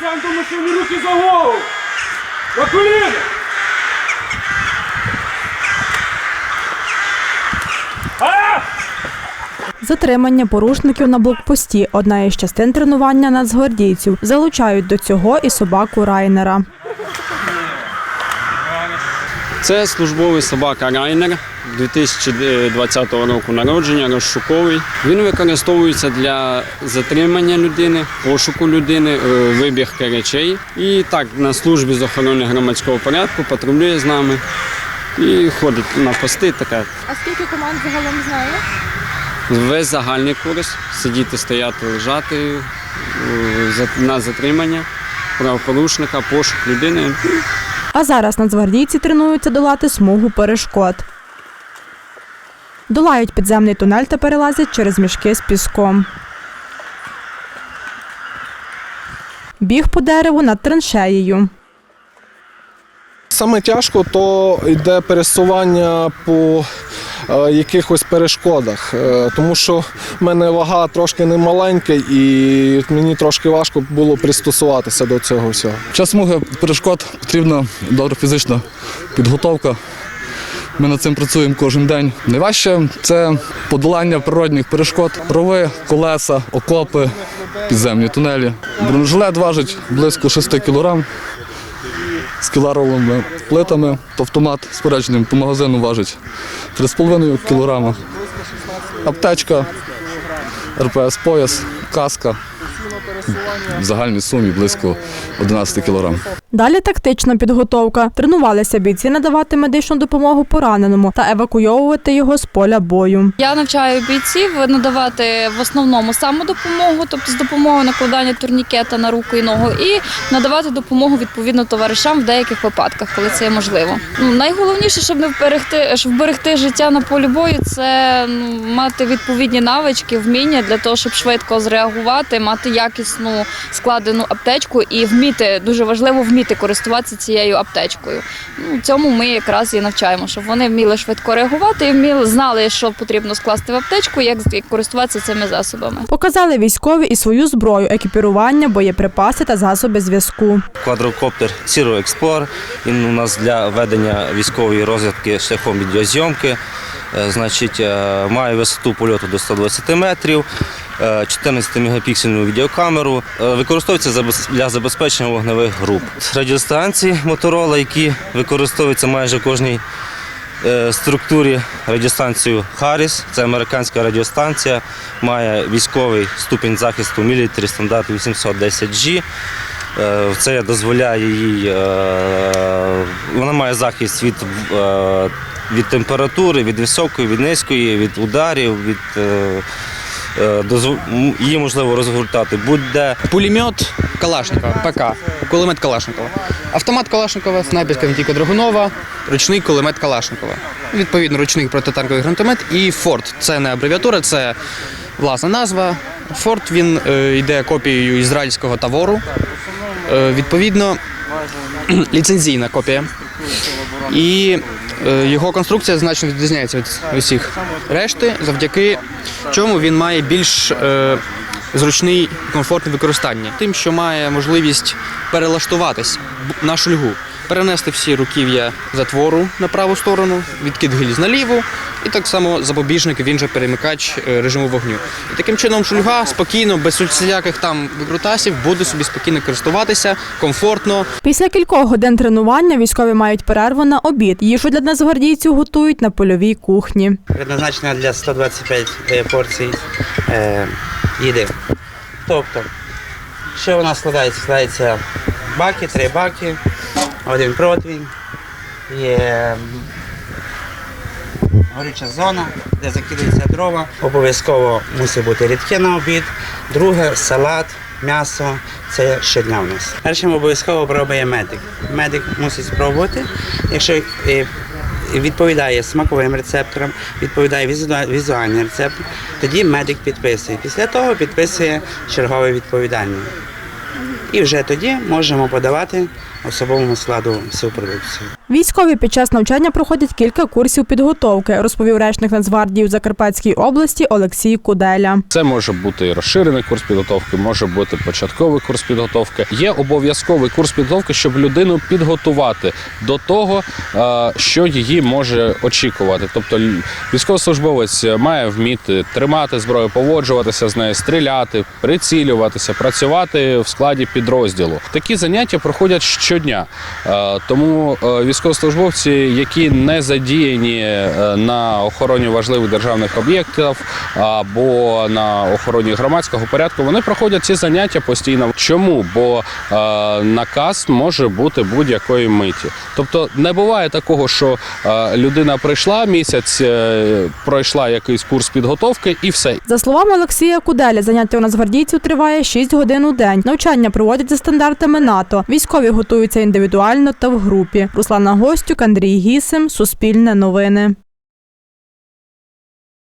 Бійцям до машини руки за голову! На коліна! Затримання порушників на блокпості одна із частин тренування нацгвардійців. Залучають до цього і собаку Райнера. Це службовий собака Райнер 2020 року народження, розшуковий. Він використовується для затримання людини, пошуку людини, е, вибірки речей. І так на службі з охорони громадського порядку патрулює з нами і ходить на пости. Така А скільки команд загалом знає? весь загальний курс сидіти, стояти, лежати е, на затримання правопорушника, пошук людини. А зараз нацгвардійці тренуються долати смугу перешкод. Долають підземний тунель та перелазять через мішки з піском. Біг по дереву над траншеєю. Саме тяжко то йде пересування по якихось перешкодах, е, тому що в мене вага трошки не маленька і мені трошки важко було пристосуватися до цього всього. Час смуги перешкод потрібна добра фізична підготовка. Ми над цим працюємо кожен день. Найважче це подолання природних перешкод, рови, колеса, окопи, підземні тунелі. Бронежилет важить близько 6 кг з кіларовими плитами. Автомат спорядженим по магазину важить 3,5 кг. Аптечка, РПС пояс, каска. В загальній сумі близько 11 кг. Далі тактична підготовка. Тренувалися бійці надавати медичну допомогу пораненому та евакуйовувати його з поля бою. Я навчаю бійців надавати в основному самодопомогу, тобто з допомогою накладання турнікета на руку і ногу, і надавати допомогу відповідно товаришам в деяких випадках, коли це є можливо. Ну, найголовніше, щоб не вберегти, щоб вберегти життя на полі бою, це ну, мати відповідні навички, вміння для того, щоб швидко зреагувати, мати якісну складену аптечку і вміти дуже важливо вміти користуватися цією аптечкою. Ну, цьому ми якраз і навчаємо, щоб вони вміли швидко реагувати і вміли знали, що потрібно скласти в аптечку, як як користуватися цими засобами. Показали військові і свою зброю, екіпірування, боєприпаси та засоби зв'язку. Квадрокоптер Zero Explorer. Він у нас для ведення військової розвідки шляхом відеозйомки. Е, Значить, е, має висоту польоту до 120 метрів, 14-мегапіксельну відеокамеру. Е, Використовується для забезпечення вогневих груп. Радіостанції Моторола, які використовуються майже кожній е, структурі радіостанцію Харріс. Це американська радіостанція, має військовий ступінь захисту Military стандарт 810G. Е, Це дозволяє їй, вона має захист від, від температури, від високої, від низької, від ударів, від її можливо розгортати будь-де. Пулемет Калашникова, ПК, кулемет Калашникова. Автомат Калашникова, снайперська гвинтівка Драгунова, ручний кулемет Калашникова. Відповідно, ручний протитанковий гранатомет і Форт. Це не абревіатура, це власна назва. Форт він е, йде копією ізраїльського тавору. Е, відповідно, ліцензійна копія. І е, його конструкція значно відрізняється від усіх решти, завдяки чому він має більш е, зручний і комфортне використання, тим, що має можливість перелаштуватись на шульгу, перенести всі руків'я затвору на праву сторону, відкид гільз на ліву, і так само запобіжник, він же перемикач е, режиму вогню. І таким чином шульга спокійно, без всіляких там викрутасів, буде собі спокійно користуватися, комфортно, Після кількох годин тренування військові мають перерву на обід. Їжу для нацгвардійців готують на польовій кухні. предназначена для 125 е, порцій е, їди. Тобто, що у нас складається? Складається баки, три баки, один противень, є горюча зона, де закидаються дрова. Обов'язково мусить бути рідке на обід. Друге салат, м'ясо. Це щодня в нас. Першим обов'язково пробує медик. Медик мусить спробувати. Якщо е, відповідає смаковим рецепторам, відповідає візуа- візуальним рецепторам, тоді медик підписує. Після того підписує черговий відповідальний. І вже тоді можемо подавати особовому складу всю продукцію. Військові під час навчання проходять кілька курсів підготовки, розповів речник Нацгвардії у Закарпатській області Олексій Куделя. Це може бути розширений курс підготовки, може бути початковий курс підготовки. Є обов'язковий курс підготовки, щоб людину підготувати до того, е, що її може очікувати. Тобто військовослужбовець має вміти тримати зброю, поводжуватися з нею, стріляти, прицілюватися, працювати в складі підрозділу. Такі заняття проходять щодня. Е, Тому е, військовослужбовці, які не задіяні е, на охороні важливих державних об'єктів або на охороні громадського порядку, вони проходять ці заняття постійно. Чому? Бо е, наказ може бути будь-якої миті. Тобто не буває такого, що е, людина прийшла місяць, пройшла якийсь курс підготовки і все. За словами Олексія Куделя, заняття у нацгвардійців триває 6 годин у день. Навчання проводять за стандартами НАТО. Військові готуються індивідуально та в групі. Руслана Гостюк, Андрій Гісим, Суспільне новини.